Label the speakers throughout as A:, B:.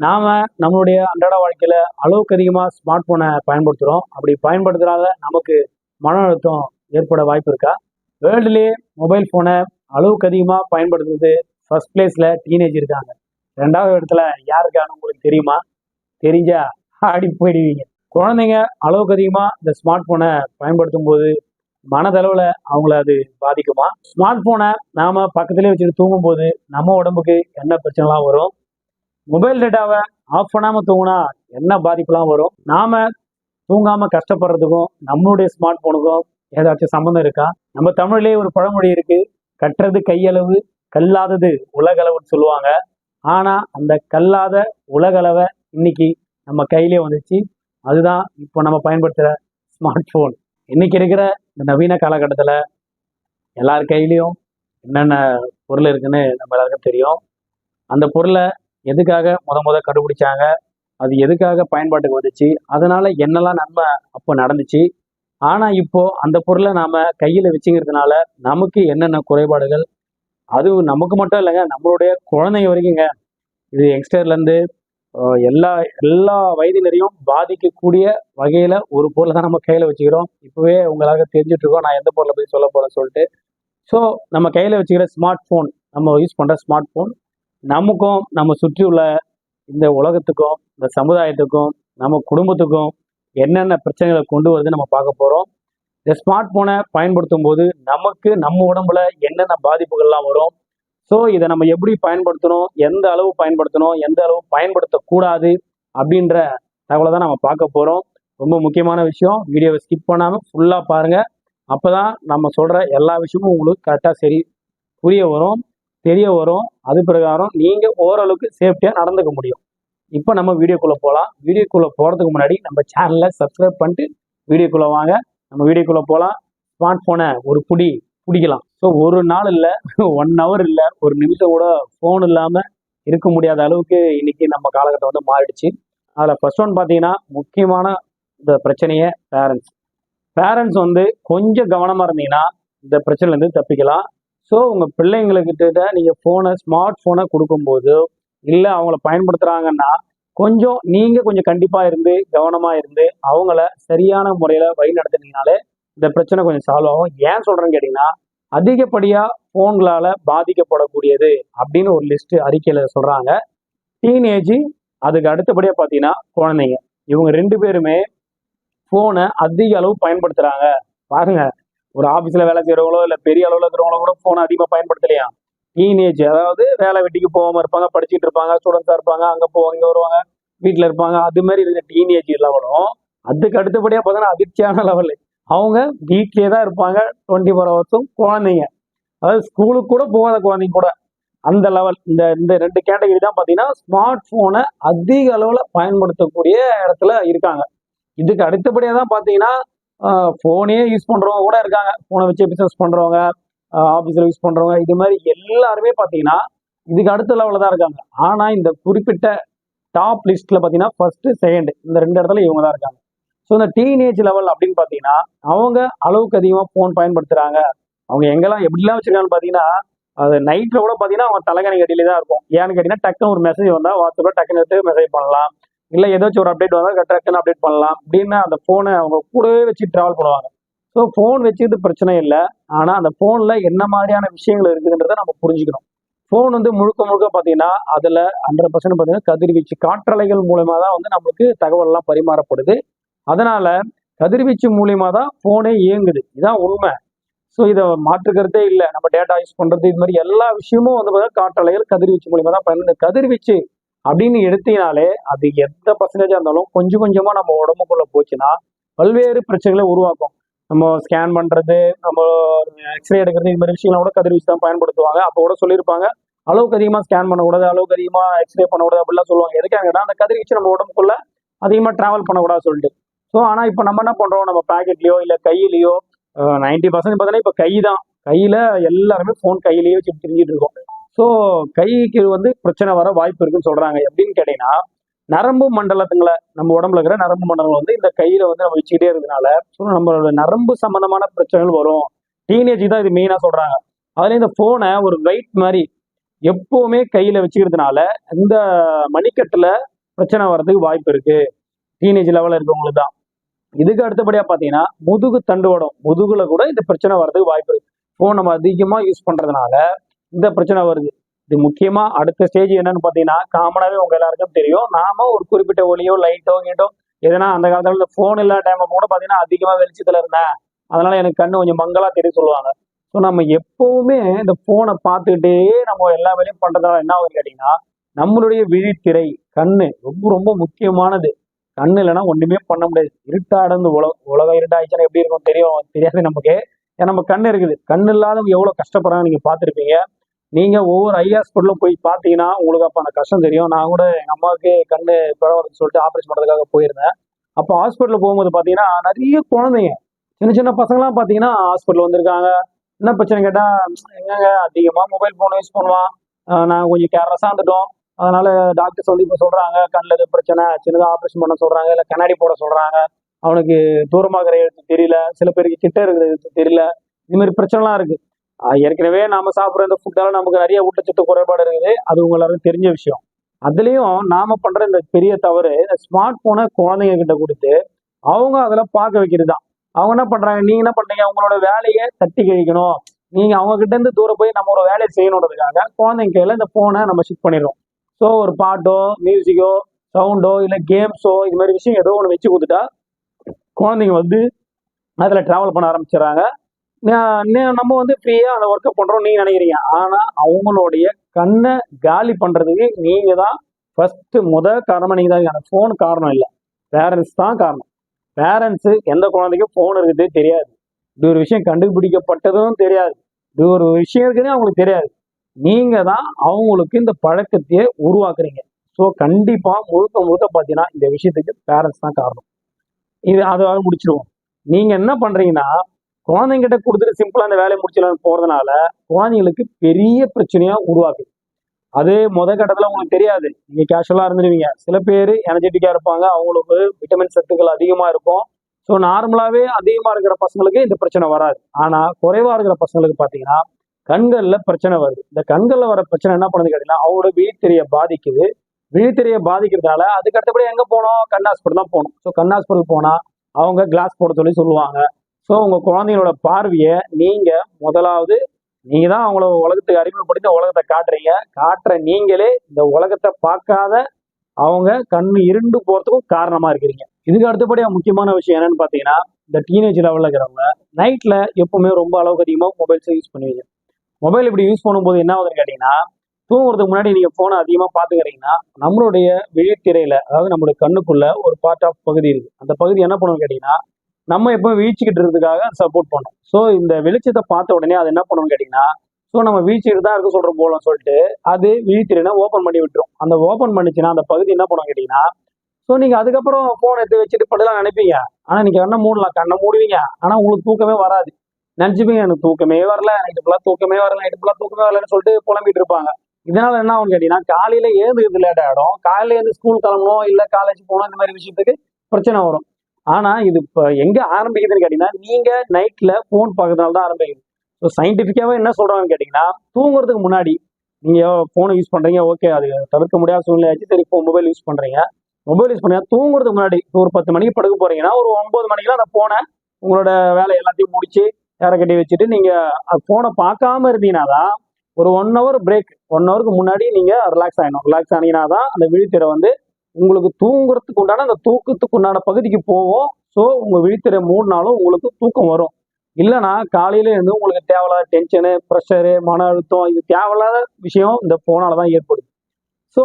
A: நாம நம்மளுடைய அன்றாட வாழ்க்கையில அளவுக்கு அதிகமாக ஸ்மார்ட் போனை பயன்படுத்துகிறோம் அப்படி பயன்படுத்துறதால நமக்கு மன அழுத்தம் ஏற்பட வாய்ப்பு இருக்கா? வேர்ல்டுலேயே மொபைல் ஃபோனை அளவுக்கு அதிகமாக பயன்படுத்துறது ஃபர்ஸ்ட் பிளேஸில் டீனேஜ் இருக்காங்க. ரெண்டாவது இடத்துல யாருக்கான உங்களுக்கு தெரியுமா? தெரிஞ்சா ஆடி போயிடுவீங்க. குழந்தைங்க அளவுக்கு அதிகமாக இந்த ஸ்மார்ட் ஃபோனை பயன்படுத்தும் போது மனதளவில் அவங்கள அது பாதிக்குமா? ஸ்மார்ட் ஃபோனை நாம பக்கத்துலேயே வச்சுட்டு தூங்கும்போது நம்ம உடம்புக்கு என்ன பிரச்சனைலாம் வரும்? மொபைல் டேட்டாவை ஆஃப் பண்ணாமல் தூங்கினா என்ன பாதிப்புலாம் வரும்? நாம தூங்காம கஷ்டப்படுறதுக்கும் நம்மளுடைய ஸ்மார்ட் ஃபோனுக்கும் ஏதாச்சும் சம்மந்தம் இருக்கா? நம்ம தமிழ்லேயே ஒரு பழமொழி இருக்கு. கட்டுறது கையளவு கல்லாதது உலகளவுன்னு சொல்லுவாங்க. ஆனா அந்த கல்லாத உலகளவை இன்னைக்கு நம்ம கையிலே வந்துச்சு. அதுதான் இப்போ நம்ம பயன்படுத்துகிற ஸ்மார்ட் ஃபோன் இன்னைக்கு இருக்கிற இந்த நவீன காலகட்டத்தில் எல்லார் கையிலையும் என்னென்ன பொருள் இருக்குன்னு நம்ம எல்லாருக்கும் தெரியும். அந்த பொருளை எதுக்காக முத முத கண்டுபிடிச்சாங்க? அது எதுக்காக பயன்பாட்டுக்கு வந்துச்சு? அதனால என்னெல்லாம் நன்மை அப்போ நடந்துச்சு? ஆனா இப்போ அந்த பொருளை நாம கையில வச்சுக்கிறதுனால நமக்கு என்னென்ன குறைபாடுகள்? அது நமக்கு மட்டும் இல்லைங்க நம்மளுடைய குழந்தைங்க வரைக்குங்க இது யங்ஸ்டர்லேருந்து எல்லா எல்லா வயதினரையும் பாதிக்கக்கூடிய வகையில் ஒரு பொருளை தான் நம்ம கையில் வச்சுக்கிறோம். இப்போவே உங்களாக தெரிஞ்சுட்டு இருக்கோம் நான் எந்த பொருளை போய் சொல்ல போகிறேன்னு சொல்லிட்டு. ஸோ நம்ம கையில் வச்சுக்கிற ஸ்மார்ட் ஃபோன் நம்ம யூஸ் பண்ணுற ஸ்மார்ட் ஃபோன் நமக்கும் நம்ம சுற்றி உள்ள இந்த உலகத்துக்கும் இந்த சமுதாயத்துக்கும் நம்ம குடும்பத்துக்கும் என்னென்ன பிரச்சனைகளை கொண்டு வருது நம்ம பார்க்க போகிறோம் இந்த ஸ்மார்ட் போனை பயன்படுத்தும் போது நமக்கு நம்ம உடம்புல என்னென்ன பாதிப்புகள்லாம் வரும்? ஸோ இதை நம்ம எப்படி பயன்படுத்தணும்? எந்த அளவு பயன்படுத்தணும்? எந்த அளவு பயன்படுத்தக்கூடாது? அப்படின்ற தகவலை தான் நம்ம பார்க்க போகிறோம் ரொம்ப முக்கியமான விஷயம். வீடியோவை ஸ்கிப் பண்ணாமல் ஃபுல்லாக பாருங்கள் அப்போ தான் நம்ம சொல்கிற எல்லா விஷயமும் உங்களுக்கு கரெக்டாக சரி புரிய வரும். தெரிய வரும். அது பிரகாரம் நீங்க ஓரளவுக்கு சேஃப்டியாக நடந்துக்க முடியும். இப்போ நம்ம வீடியோக்குள்ள போகலாம் வீடியோக்குள்ள போறதுக்கு முன்னாடி நம்ம சேனலை சப்ஸ்கிரைப் பண்ணிட்டு வீடியோக்குள்ள வாங்க. நம்ம வீடியோக்குள்ள போகலாம் ஸ்மார்ட் போனை ஒரு புடி பிடிக்கலாம். ஸோ ஒரு நாள் இல்லை ஒன் ஹவர் இல்லை ஒரு நிமிஷம் கூட ஃபோன் இல்லாமல் இருக்க முடியாத அளவுக்கு இன்னைக்கு நம்ம காலகட்டம் வந்து மாறிடுச்சு. அதில் ஃபர்ஸ்ட் ஒன் பார்த்தீங்கன்னா முக்கியமான இந்த பிரச்சனையே பேரண்ட்ஸ் பேரண்ட்ஸ் வந்து கொஞ்சம் கவனமாக இருந்தீங்கன்னா இந்த பிரச்சனையிலேருந்து தப்பிக்கலாம். ஸோ உங்கள் பிள்ளைங்களுக்கிட்ட நீங்கள் ஃபோனை ஸ்மார்ட் ஃபோனை கொடுக்கும்போது இல்லை அவங்கள பயன்படுத்துகிறாங்கன்னா கொஞ்சம் நீங்கள் கொஞ்சம் கண்டிப்பாக இருந்து கவனமாக இருந்து அவங்கள சரியான முறையில் வழி நடத்தினீங்கனாலே இந்த பிரச்சனை கொஞ்சம் சால்வ் ஆகும். ஏன் சொல்கிறேன்னு கேட்டிங்கன்னா அதிகப்படியாக ஃபோன்களால் பாதிக்கப்படக்கூடியது அப்படின்னு ஒரு லிஸ்ட் அறிக்கையில் சொல்கிறாங்க டீனேஜ் அதுக்கு அடுத்தபடியாக பார்த்தீங்கன்னா குழந்தைங்க. இவங்க ரெண்டு பேருமே ஃபோனை அதிக அளவு பயன்படுத்துகிறாங்க பாருங்கள் ஒரு ஆஃபீஸில் வேலை செய்கிறவங்களோ இல்லை பெரிய அளவில் இருக்கிறவங்களோ கூட ஃபோனை அதிகமாக பயன்படுத்தலையா? டீனேஜ் அதாவது வேலை வெட்டிக்கு போகாமல் இருப்பாங்க படிச்சுட்டு இருப்பாங்க ஸ்டூடெண்ட்ஸாக இருப்பாங்க அங்கே போவாங்க இங்கே வருவாங்க வீட்டில் இருப்பாங்க அது மாதிரி இருக்க டீனேஜ் லெவலும் அதுக்கு அடுத்தபடியாக பார்த்தோன்னா அதிர்ச்சியான லெவல் அவங்க வீட்லேயே தான் இருப்பாங்க டுவெண்ட்டி ஃபோர் ஹவர்ஸும் குழந்தைங்க. அதாவது ஸ்கூலுக்கு கூட போகாத குழந்தைங்க கூட. அந்த லெவல் இந்த இந்த ரெண்டு கேட்டகரி தான் பார்த்தீங்கன்னா ஸ்மார்ட் ஃபோனை அதிக அளவில் பயன்படுத்தக்கூடிய இடத்துல இருக்காங்க. இதுக்கு அடுத்தபடியாக தான் பார்த்தீங்கன்னா ஃபோனே யூஸ் பண்ணுறவங்க கூட இருக்காங்க. ஃபோனை வச்சு பிஸ்னஸ் பண்ணுறவங்க ஆஃபீஸில் யூஸ் பண்ணுறவங்க இது மாதிரி எல்லாருமே பார்த்தீங்கன்னா இதுக்கு அடுத்த லெவலில் தான் இருக்காங்க. ஆனால் இந்த குறிப்பிட்ட டாப் லிஸ்ட்டில் பார்த்தீங்கன்னா ஃபர்ஸ்ட் செகண்ட் இந்த ரெண்டு இடத்துல இவங்க தான் இருக்காங்க. ஸோ இந்த டீனேஜ் லெவல் அப்படின்னு பார்த்தீங்கன்னா அவங்க அளவுக்கு அதிகமாக ஃபோன் பயன்படுத்துகிறாங்க அவங்க எங்கெல்லாம் எப்படிலாம் வச்சுருக்காங்கன்னு பார்த்தீங்கன்னா அது நைட்டில் கூட பார்த்தீங்கன்னா அவங்க தலைகணி கட்டிலே தான் இருக்கும். ஏன்னு கேட்டிங்கன்னா டக்குன்னு ஒரு மெசேஜ் வந்தால் வாட்ஸ்அப்பில் டக்குன்னு எடுத்து மெசேஜ் பண்ணலாம். இல்லை ஏதாச்சும் ஒரு அப்டேட் வந்தால் டக்குன்னு அப்டேட் பண்ணலாம் அப்படின்னு அந்த ஃபோனை அவங்க கூடவே வச்சு ட்ராவல் பண்ணுவாங்க. ஸோ ஃபோன் வச்சுக்கிட்டு பிரச்சனை இல்லை. ஆனால் அந்த ஃபோனில் என்ன மாதிரியான விஷயங்கள் இருக்குதுன்றதை நம்ம புரிஞ்சுக்கணும். ஃபோன் வந்து முழுக்க முழுக்க பார்த்தீங்கன்னா அதில் ஹண்ட்ரட் பர்சன்ட் பார்த்தீங்கன்னா கதிர்வீச்சு காற்றலைகள் மூலயமா தான் வந்து நம்மளுக்கு தகவல்லாம் பரிமாறப்படுது. அதனால் கதிர்வீச்சு மூலியமா தான் ஃபோனே இயங்குது. இதுதான் உண்மை. ஸோ இதை மாற்றுக்கிறதே இல்லை. நம்ம டேட்டா யூஸ் பண்ணுறது இது மாதிரி எல்லா விஷயமும் வந்து பார்த்தீங்கன்னா காற்றலைகள் கதிர்வீச்சு மூலியமா தான் பயன்படுது கதிர்வீச்சு அப்படின்னு எடுத்தீங்கனாலே அது எந்த பர்சன்டேஜாக இருந்தாலும் கொஞ்சம் கொஞ்சமாக நம்ம உடம்புக்குள்ளே போச்சுன்னா பல்வேறு பிரச்சனைகளை உருவாக்கும். நம்ம ஸ்கேன் பண்ணுறது நம்ம எக்ஸ்ரே எடுக்கிறது இது மாதிரி விஷயங்களை கூட கதிர்வீச்சு தான் பயன்படுத்துவாங்க. அப்போ கூட சொல்லியிருப்பாங்க அளவுக்கு அதிகமாக ஸ்கேன் பண்ணக்கூடாது அளவுக்கு அதிகமாக எக்ஸ்ரே பண்ணக்கூடாது அப்படிலாம் சொல்லுவாங்க. எதுக்காங்கன்னா அந்த கதிர்வீச்சு நம்ம உடம்புக்குள்ளே அதிகமாக ட்ராவல் பண்ணக்கூடாது சொல்லிட்டு. ஸோ ஆனால் இப்போ நம்ம என்ன பண்ணுறோம் நம்ம பேக்கெட்லேயோ இல்லை கையிலையோ நைன்டி பர்சன்ட் பார்த்தீங்கன்னா இப்போ கை தான் கையில் எல்லாருமே ஃபோன் கையிலேயே வச்சு தெரிஞ்சிட்டு இருக்கோம். ஸோ கைக்கு வந்து பிரச்சனை வர வாய்ப்பு இருக்குன்னு சொல்கிறாங்க எப்படின்னு கேட்டிங்கன்னா நரம்பு மண்டலத்துங்களை நம்ம உடம்புல இருக்கிற நரம்பு மண்டலம் வந்து இந்த கையில் வந்து நம்ம வச்சுக்கிட்டே இருக்கிறதுனால ஸோ நம்மளோட நரம்பு சம்மந்தமான பிரச்சனைகள் வரும். டீனேஜ் தான் இது மெயினாக சொல்கிறாங்க அதுலேயும் இந்த ஃபோனை ஒரு வெயிட் மாதிரி எப்பவுமே கையில வச்சுக்கிறதுனால இந்த மணிக்கட்டுல பிரச்சனை வர்றதுக்கு வாய்ப்பு இருக்கு. டீனேஜ் லெவலில் இருக்கவங்களுக்கு தான். இதுக்கு அடுத்தபடியா பாத்தீங்கன்னா முதுகு தண்டுவடம் முதுகுல கூட இந்த பிரச்சனை வர்றதுக்கு வாய்ப்பு இருக்கு. ஃபோன் நம்ம அதிகமா யூஸ் பண்றதுனால இந்த பிரச்சனை வருது. இது முக்கியமா அடுத்த ஸ்டேஜ் என்னன்னு பாத்தீங்கன்னா காமனாவே உங்க எல்லாருக்கும் தெரியும். நாம ஒரு குறிப்பிட்ட ஒளியோ லைட்டோ கீட்டோ எதனா அந்த காலத்துல இந்த ஃபோன் இல்லாத டைம்ல கூட பாத்தீங்கன்னா அதிகமா வெளிச்சத்துல இருந்தேன். அதனால எனக்கு கண்ணு கொஞ்சம் மங்களா தெரிய சொல்லுவாங்க. ஸோ நம்ம எப்பவுமே இந்த ஃபோனை பார்த்துக்கிட்டே நம்ம எல்லா வேலையும் பண்றதால என்ன ஆகுது கேட்டீங்கன்னா நம்மளுடைய விழித்திரை கண்ணு ரொம்ப ரொம்ப முக்கியமானது. கண்ணு இல்லைன்னா ஒண்ணுமே பண்ண முடியாது. இருட்டாடந்து உலக உலகம் இருட்டாயிடுச்சுன்னா எப்படி இருக்கும் தெரியும்? தெரியாது நமக்கு. ஏன்னா நம்ம கண்ணு இருக்குது. கண்ணு இல்லாதவங்க எவ்வளவு கஷ்டப்படுறாங்க நீங்க பார்த்துருப்பீங்க. நீங்கள் ஒவ்வொரு ஐ ஹாஸ்பிட்டலும் போய் பார்த்தீங்கன்னா உங்களுக்கு அப்போ அந்த கஷ்டம் தெரியும். நான் கூட எங்கள் அம்மாவுக்கு கண்ணு பரவாயில்லன்னு சொல்லிட்டு ஆப்ரேஷன் பண்ணுறதுக்காக போயிருந்தேன். அப்போ ஹாஸ்பிட்டலில் போகும்போது பார்த்தீங்கன்னா நிறைய குழந்தைங்க சின்ன சின்ன பசங்களாம் பார்த்தீங்கன்னா ஹாஸ்பிட்டல் வந்திருக்காங்க. என்ன பிரச்சனை கேட்டால் எங்கங்க? அதிகமாக மொபைல் ஃபோன் யூஸ் பண்ணுவான். நாங்கள் கொஞ்சம் கேர்லெஸ்ஸாக இருந்துட்டோம். அதனால டாக்டர்ஸ் வந்து இப்போ சொல்கிறாங்க கண்ணில் எதுவும் பிரச்சனை சின்னதாக ஆப்ரேஷன் பண்ண சொல்கிறாங்க இல்லை கண்ணாடி போட சொல்கிறாங்க அவனுக்கு தூரமாக இருக்கிற எழுத்து தெரியல. சில பேருக்கு கிட்ட இருக்கிற எழுத்து தெரியல. இது மாதிரி பிரச்சனைலாம் இருக்குது ஏற்கனவே நாம சாப்பிட்ற இந்த ஃபுட்டால நமக்கு நிறைய ஊட்டச்சத்து குறைபாடு இருக்குது. அது உங்க தெரிஞ்ச விஷயம். அதுலேயும் நாம பண்ற இந்த பெரிய தவறு இந்த ஸ்மார்ட் போனை குழந்தைங்க கிட்ட கொடுத்து அவங்க அதில் பார்க்க வைக்கிறது தான் அவங்க என்ன பண்றாங்க? நீங்க என்ன பண்றீங்க? அவங்களோட வேலையை தட்டி கழிக்கணும். நீங்க அவங்க கிட்ட இருந்து தூரம் போய் நம்ம ஒரு வேலையை செய்யணுன்றதுக்காக குழந்தைங்க கையில இந்த போனை நம்ம ஷிஃப்ட் பண்ணிடுறோம். ஸோ ஒரு பாட்டோ மியூசிக்கோ சவுண்டோ இல்லை கேம்ஸோ இது மாதிரி விஷயம் ஏதோ ஒன்று வச்சு கொடுத்துட்டா குழந்தைங்க வந்து அதில் ட்ராவல் பண்ண ஆரம்பிச்சிடுறாங்க. நம்ம வந்து ஃப்ரீயாக அந்த ஒர்க்கை பண்ணுறோம் நீங்கள் நினைக்கிறீங்க. ஆனால் அவங்களுடைய கண்ணை காலி பண்ணுறதுக்கு நீங்கள் தான் ஃபஸ்ட்டு முத காரணமாக நீங்கள் தான் அந்த ஃபோன் காரணம் இல்லை. பேரண்ட்ஸ் தான் காரணம். பேரண்ட்ஸு எந்த குழந்தைக்கும் ஃபோன் இருக்குது தெரியாது. இப்படி ஒரு விஷயம் கண்டுபிடிக்கப்பட்டதும் தெரியாது. இப்படி ஒரு விஷயம் இருக்குன்னு அவங்களுக்கு தெரியாது. நீங்க தான் அவங்களுக்கு இந்த பழக்கத்தையே உருவாக்குறீங்க. ஸோ கண்டிப்பா முழுக்க முழுக்க பார்த்தீங்கன்னா இந்த விஷயத்துக்கு பேரண்ட்ஸ் தான் காரணம். இது அதோட முடிச்சிருவோம். நீங்க என்ன பண்றீங்கன்னா குழந்தைங்கிட்ட கொடுத்துட்டு சிம்பிளா அந்த வேலையை முடிச்சிடலாம்னு போறதுனால குழந்தைங்களுக்கு பெரிய பிரச்சனையா உருவாக்குது. அது முத கட்டத்துல உங்களுக்கு தெரியாது. நீங்க கேஷுவலா இருந்துருவீங்க. சில பேர் எனர்ஜெட்டிக்கா இருப்பாங்க. அவங்களுக்கு விட்டமின் சத்துக்கள் அதிகமா இருக்கும். ஸோ நார்மலாவே அதிகமா இருக்கிற பசங்களுக்கு இந்த பிரச்சனை வராது. ஆனா குறைவா இருக்கிற பசங்களுக்கு பாத்தீங்கன்னா கண்கள்ல பிரச்சனை வருது. இந்த கண்கள்ல வர பிரச்சனை என்ன பண்ணுது கேட்டீங்கன்னா அவங்களோட விழித்திரையை பாதிக்குது. விழித்திரையை பாதிக்கிறதால அதுக்கு அடுத்தபடி எங்க போனோம்? கண் ஹாஸ்பிட்டல் தான் போகணும் ஸோ கண் ஹாஸ்பிட்டல் போனா அவங்க கிளாஸ் போட சொல்லி சொல்லுவாங்க. ஸோ உங்கள் குழந்தைங்களோட பார்வையை நீங்கள் முதலாவது நீங்கள் தான் அவங்கள உலகத்துக்கு அறிமுகப்படுத்தி இந்த உலகத்தை காட்டுறீங்க. காட்டுற நீங்களே இந்த உலகத்தை பார்க்காத அவங்க கண் இருண்டு போகிறதுக்கும் காரணமாக இருக்கிறீங்க. இதுக்கு அடுத்தபடி முக்கியமான விஷயம் என்னன்னு பார்த்தீங்கன்னா இந்த டீனேஜ் லெவலில் இருக்கிறவங்க நைட்டில் எப்பவுமே ரொம்ப அளவுக்கு அதிகமாக மொபைல்ஸை யூஸ் பண்ணுவீங்க. மொபைல் இப்படி யூஸ் பண்ணும்போது என்ன ஆகுதுன்னு கேட்டிங்கன்னா தூங்குறதுக்கு முன்னாடி நீங்கள் ஃபோனை அதிகமாக பார்த்துக்கிறீங்கன்னா நம்மளுடைய விழித்திரையில அதாவது நம்மளுடைய கண்ணுக்குள்ள ஒரு பார்ட் ஆஃப் பகுதி இருக்குது அந்த பகுதி என்ன பண்ணுவோம் கேட்டிங்கன்னா நம்ம எப்போ வீழ்ச்சிக்கிட்டு இருக்கிறதுக்காக சப்போர்ட் பண்ணும் ஸோ இந்த வெளிச்சத்தை பார்த்த உடனே அது என்ன பண்ணுவோம்னு கேட்டிங்கன்னா ஸோ நம்ம வீழ்ச்சிக்கிட்டு தான் இருக்க சொல்கிற போலன்னு சொல்லிட்டு அது விழித்திரைனா ஓப்பன் பண்ணி விட்டுரும். அந்த ஓப்பன் பண்ணிச்சுன்னா அந்த பகுதி என்ன பண்ணுவோம் கேட்டிங்கன்னா ஸோ நீங்கள் அதுக்கப்புறம் ஃபோன் எடுத்து வச்சுட்டு படலாம் நினைப்பீங்க. ஆனால் நீங்கள் கண்ணை மூடலாம். கண்ணை மூடுவீங்க. ஆனால் உங்களுக்கு தூக்கமே வராது. நினச்சிப்பீங்க எனக்கு தூக்கமே வரல. நைட்டு ஃபுல்லாக தூக்கமே வரல. நைட்டு ஃபுல்லாக தூக்கமே வரலன்னு சொல்லிட்டு புலம்பிட்டு இருப்பாங்க. இதனால என்ன ஆகும் கேட்டீங்கன்னா காலையில ஏந்து லேட் ஆகிடும் காலையில இருந்து ஸ்கூல் கிளம்பணும் இல்லை காலேஜ் போகணும் இந்த மாதிரி விஷயத்துக்கு பிரச்சனை வரும். ஆனா இது இப்போ எங்க ஆரம்பிக்குதுன்னு கேட்டீங்கன்னா நீங்க நைட்ல ஃபோன் பார்க்கறதுனால தான் ஆரம்பிக்குது. ஸோ சயின்டிஃபிக்காவே என்ன சொல்றாங்கன்னு கேட்டீங்கன்னா தூங்குறதுக்கு முன்னாடி நீங்க ஃபோனை யூஸ் பண்றீங்க ஓகே அது தவிர்க்க முடியாத சூழ்நிலையாச்சு சரி இப்போ மொபைல் யூஸ் பண்றீங்க. மொபைல் யூஸ் பண்ணீங்க தூங்குறதுக்கு முன்னாடி ஒரு பத்து மணிக்கு படுக்க போறீங்கன்னா ஒரு ஒன்பது மணிக்கெல்லாம் அந்த போனை உங்களோட வேலை எல்லாத்தையும் முடிச்சு வேற கட்டி வச்சுட்டு நீங்க போனை பார்க்காம இருந்தீங்கன்னா தான் ஒரு ஒன் ஹவர் பிரேக் ஒன் ஹவருக்கு முன்னாடி நீங்க ரிலாக்ஸ் ஆகணும் ரிலாக்ஸ் ஆனீங்கன்னா தான் அந்த விழித்திரை வந்து உங்களுக்கு தூங்குறதுக்கு உண்டான அந்த தூக்கத்துக்கு உண்டான பகுதிக்கு போவோம். ஸோ உங்கள் விழித்திரை மூடினாலும் உங்களுக்கு தூக்கம் வரும். இல்லைன்னா காலையில இருந்து உங்களுக்கு தேவையில்லாத டென்ஷனு ப்ரெஷரு மன அழுத்தம் இது தேவையில்லாத விஷயம் இந்த போனால தான் ஏற்படுது. ஸோ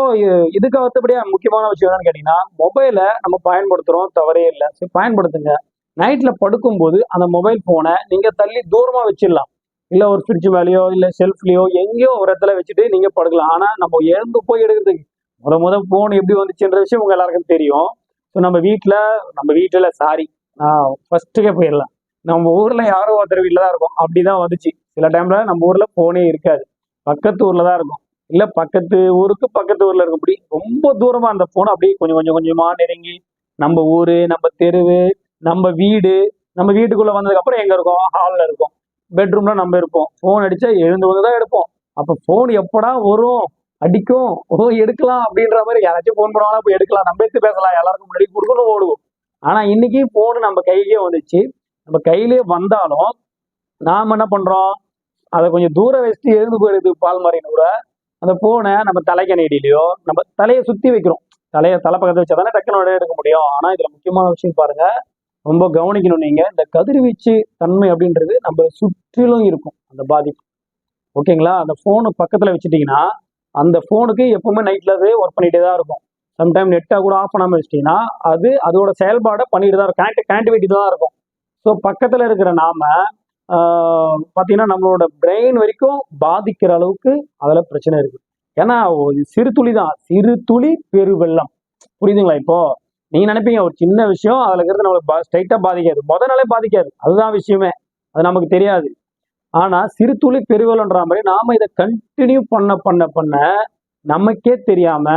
A: இதுக்கு அடுத்தபடியாக முக்கியமான விஷயம் என்னன்னு கேட்டிங்கன்னா மொபைலை நம்ம பயன்படுத்துகிறோம் தவறே இல்லை. சரி பயன்படுத்துங்க. நைட்டில் படுக்கும்போது அந்த மொபைல் ஃபோனை நீங்கள் தள்ளி தூரமாக வச்சிடலாம். இல்லை ஒரு ஃப்ரிட்ஜ் மேலேயோ இல்லை ஷெல்ஃப்லயோ எங்கேயோ ஒரு இடத்துல வச்சுட்டு நீங்கள் படுக்கலாம். ஆனால் நம்ம எழுந்து போய் எடுக்கிறதுக்கு முத முத ஃபோன் எப்படி வந்துச்சுன்ற விஷயம் உங்க எல்லாருக்கும் தெரியும். ஸோ நம்ம வீட்டில் நம்ம வீட்டில் சாரி நான் ஃபர்ஸ்ட்டுக்கே போயிடலாம் நம்ம ஊரில் யாரோ ஒருத்தர் வீட்டில் தான் இருக்கும். அப்படிதான் வந்துச்சு. சில டைமில் நம்ம ஊரில் ஃபோனே இருக்காது. பக்கத்து ஊரில் தான் இருக்கும். இல்லை பக்கத்து ஊருக்கு பக்கத்து ஊரில் இருக்கும்படி ரொம்ப தூரமாக அந்த ஃபோன் அப்படியே கொஞ்சம் கொஞ்சம் கொஞ்சமாக நெருங்கி நம்ம ஊர் நம்ம தெருவு நம்ம வீடு நம்ம வீட்டுக்குள்ளே வந்ததுக்கப்புறம் எங்கே இருக்கோம்? ஹாலில் இருக்கோம். பெட்ரூம்ல நம்ம இருப்போம். ஃபோன் அடித்தா எழுந்து வந்து தான் எடுப்போம். அப்போ ஃபோன் எப்படா வரும்? அடிக்கும். ஓ எடுக்கலாம் அப்படின்ற மாதிரி யாராச்சும் ஃபோன் பண்ணுவாங்க போய் எடுக்கலாம். நம்ம எடுத்து பேசலாம். எல்லாருக்கும் முன்னாடி கொடுக்கணும் ஓடுவோம் ஆனா இன்னைக்கு ஃபோனு நம்ம கையிலேயே வந்துச்சு. நம்ம கையிலேயே வந்தாலும் நாம என்ன பண்றோம்? அதை கொஞ்சம் தூரம் வச்சுட்டு எழுந்து போயிடுது பால் மாறின கூட. அந்த போனை நம்ம தலைக்கணிடிலையோ நம்ம தலையை சுத்தி வைக்கிறோம். தலையை தலை பக்கத்துல வச்சா தானே டக்குனு எடுக்க முடியும். ஆனா இதுல முக்கியமான விஷயம் பாருங்க. ரொம்ப கவனிக்கணும் நீங்க. இந்த கதிர்வீச்சு தன்மை அப்படின்றது நம்ம சுற்றிலும் இருக்கும். அந்த பாதிப்பு. ஓகேங்களா? அந்த ஃபோனு பக்கத்துல வச்சுட்டீங்கன்னா அந்த ஃபோனுக்கு எப்பவுமே நைட்ல அது ஒர்க் பண்ணிட்டே தான் இருக்கும். சம்டைம் நெட்டை கூட ஆஃப் பண்ணாமல் வச்சிட்டிங்கன்னா அது அதோட செயல்பாடை பண்ணிட்டு தான் இருக்கும். கனெக்ட் கனெக்டிவிட்டி தான் இருக்கும். ஸோ பக்கத்தில் இருக்கிற நாம பார்த்தீங்கன்னா நம்மளோட பிரெயின் வரைக்கும் பாதிக்கிற அளவுக்கு அதில் பிரச்சனை இருக்கு. ஏன்னா சிறு துளி தான். சிறு துளி பெருவெள்ளம் புரியுதுங்களா இப்போ? நீங்க நினைப்பீங்க ஒரு சின்ன விஷயம் அதுல இருக்கிறது நம்மளுக்கு ஸ்ட்ரைட்டா பாதிக்காது. முத நாளே பாதிக்காது. அதுதான் விஷயமே. அது நமக்கு தெரியாது. ஆனா சிறு துளி பெருவலன்ற மாதிரி நாம இதை கண்டினியூ பண்ண பண்ண பண்ண நமக்கே தெரியாம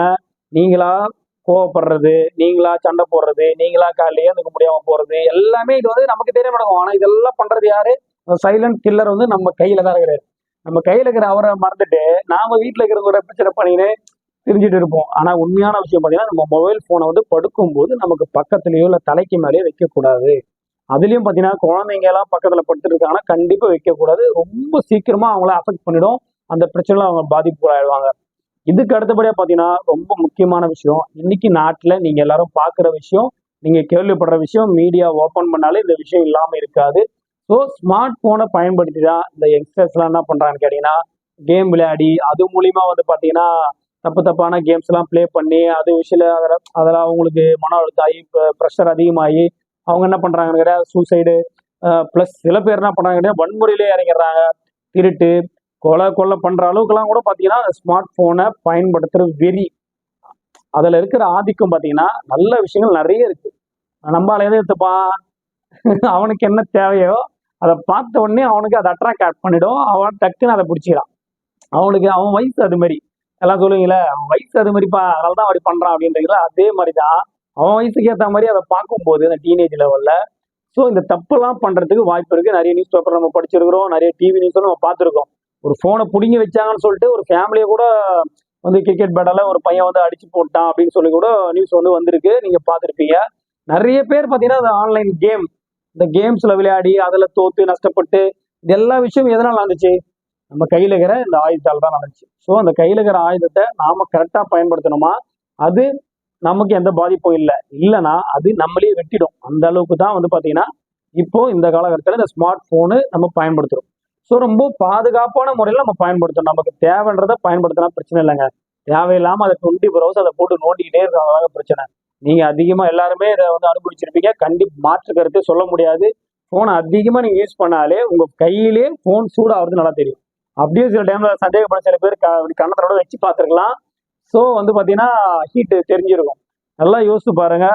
A: நீங்களா கோவப்படுறது நீங்களா சண்டை போடுறது நீங்களா காலையிலே இருந்துக்க முடியாம போறது எல்லாமே இது வந்து நமக்கு தெரிய நடக்கும் ஆனா இதெல்லாம் பண்றது யாரு? சைலண்ட் கில்லர் வந்து நம்ம கையில தான் இருக்கிறாரு. நம்ம கையில இருக்கிற அவரை மறந்துட்டு நாம வீட்டுல இருக்கிறவங்க பிரச்சனை பண்ணின்னு தெரிஞ்சுட்டு இருப்போம். ஆனா உண்மையான விஷயம் பார்த்தீங்கன்னா நம்ம மொபைல் போனை வந்து படுக்கும்போது நமக்கு பக்கத்துலயோ இல்லை தலைக்கு மேலேயோ வைக்கக்கூடாது. அதுலயும் பாத்தீங்கன்னா குழந்தைங்க எல்லாம் பக்கத்துல படுத்துட்டு கண்டிப்பாக கண்டிப்பா வைக்கக்கூடாது. ரொம்ப சீக்கிரமா அவங்கள அஃபெக்ட் பண்ணிடும். அந்த பிரச்சனையில் அவங்க பாதிப்புக்குள்ளாயிடுவாங்க. இதுக்கு அடுத்தபடியா பாத்தீங்கன்னா ரொம்ப முக்கியமான விஷயம். இன்னைக்கு நாட்டுல நீங்க எல்லாரும் பாக்குற விஷயம் நீங்க கேள்விப்படுற விஷயம் மீடியா ஓபன் பண்ணாலே இந்த விஷயம் இல்லாம இருக்காது. ஸோ ஸ்மார்ட் போனை பயன்படுத்தி தான் இந்த யங்ஸ்டர்ஸ்லாம் என்ன பண்றாங்கன்னு கேட்டீங்கன்னா கேம் விளையாடி அது மூலியமா வந்து பாத்தீங்கன்னா தப்பு தப்பான கேம்ஸ் எல்லாம் ப்ளே பண்ணி அது விஷயம் அதில் அதில் அவங்களுக்கு மன அழுத்தம் ஆகி ப்ரெஷர் அதிகமாகி அவங்க என்ன பண்ணுறாங்கன்னு கேட்டா சூசைடு ப்ளஸ் சில பேர் என்ன பண்ணுறாங்க கேட்டா வன்முறையிலே இறங்கிடுறாங்க. திருட்டு கொலை கொலை பண்ணுற அளவுக்குலாம் கூட பார்த்தீங்கன்னா ஸ்மார்ட் ஃபோனை பயன்படுத்துகிற வெறி. அதில் இருக்கிற ஆதிக்கம் பார்த்தீங்கன்னா நல்ல விஷயங்கள் நிறைய இருக்கு. நம்மளால எதை எடுத்துப்பான். அவனுக்கு என்ன தேவையோ அதை பார்த்த உடனே அவனுக்கு அதை அட்ராக்ட் பண்ணிடும். அவன் டக்குன்னு அதை பிடிச்சிக்கிறான். அவனுக்கு அவன் வயசு அது மாதிரி. எல்லாம் சொல்லுவீங்களே அவன் வயசு அது மாதிரிப்பா அதனால தான் அப்படி பண்ணுறான் அப்படின்றீங்களா அதே மாதிரி தான் அவன் வயசுக்கு ஏற்ற மாதிரி அதை பார்க்கும்போது அந்த டீனேஜ் லெவலில் ஸோ இந்த தப்பெல்லாம் பண்ணுறதுக்கு வாய்ப்பு இருக்குது நிறைய நியூஸ் பேப்பர் நம்ம படிச்சிருக்கிறோம் நிறைய டிவி நியூஸும் நம்ம பார்த்துருக்கோம். ஒரு ஃபோனை பிடுங்கி வச்சாங்கன்னு சொல்லிட்டு ஒரு ஃபேமிலியை கூட வந்து கிரிக்கெட் பேட்டால ஒரு பையன் வந்து அடிச்சு போட்டான் அப்படின்னு சொல்லி கூட நியூஸ் வந்து வந்திருக்கு. நீங்கள் பார்த்துருப்பீங்க. நிறைய பேர் பார்த்தீங்கன்னா அந்த ஆன்லைன் கேம் இந்த கேம்ஸில் விளையாடி அதில் தோத்து நஷ்டப்பட்டு இது எல்லா விஷயம் எதனால் நடந்துச்சு? நம்ம கையில் இருக்கிற இந்த ஆயுதத்தால் தான் நடந்துச்சு. ஸோ அந்த கையில் இருக்கிற ஆயுதத்தை நாம் கரெக்டாக பயன்படுத்தணுமா? அது நமக்கு எந்த பாதிப்பும் இல்லை. இல்லைன்னா அது நம்மளே வெட்டிடும். அந்த அளவுக்கு தான் வந்து பார்த்தீங்கன்னா இப்போ இந்த காலகட்டத்தில் இந்த ஸ்மார்ட் ஃபோனு நம்ம பயன்படுத்துகிறோம் ஸோ ரொம்ப பாதுகாப்பான முறையில் நம்ம பயன்படுத்தணும் நமக்கு தேவைன்றதை பயன்படுத்தினா பிரச்சனை இல்லைங்க. தேவையில்லாமல் அதை டுவெண்ட்டி ஃபோர் ஹவர்ஸ் அதை போட்டு நோண்டிக்கிட்டே இருக்கிறதாக பிரச்சனை. நீங்க அதிகமா எல்லாருமே இதை வந்து அனுபவிச்சிருப்பீங்க. கண்டிப்பாக மாற்று கருத்து சொல்ல முடியாது. ஃபோனை அதிகமாக நீங்க யூஸ் பண்ணாலே உங்க கையிலே ஃபோன் சூடாகிறது நல்லா தெரியும். அப்படியே சில டைமில் சந்தேகப்பட சில பேர் க- கண்ணத்தோட வச்சு பார்த்துருக்கலாம். ஸோ வந்து பார்த்தீங்கன்னா ஹீட்டு தெரிஞ்சிருக்கும். நல்லா யோசிச்சு பாருங்க.